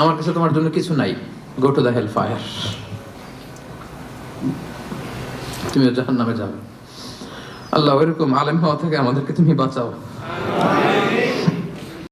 আমার কাছে তোমার জন্য কিছু নাই। Go to the hell fire তুমি জাহান নামে যাবে। আল্লাহ এরকম আলেম হওয়া থেকে আমাদেরকে তুমি বাঁচাও।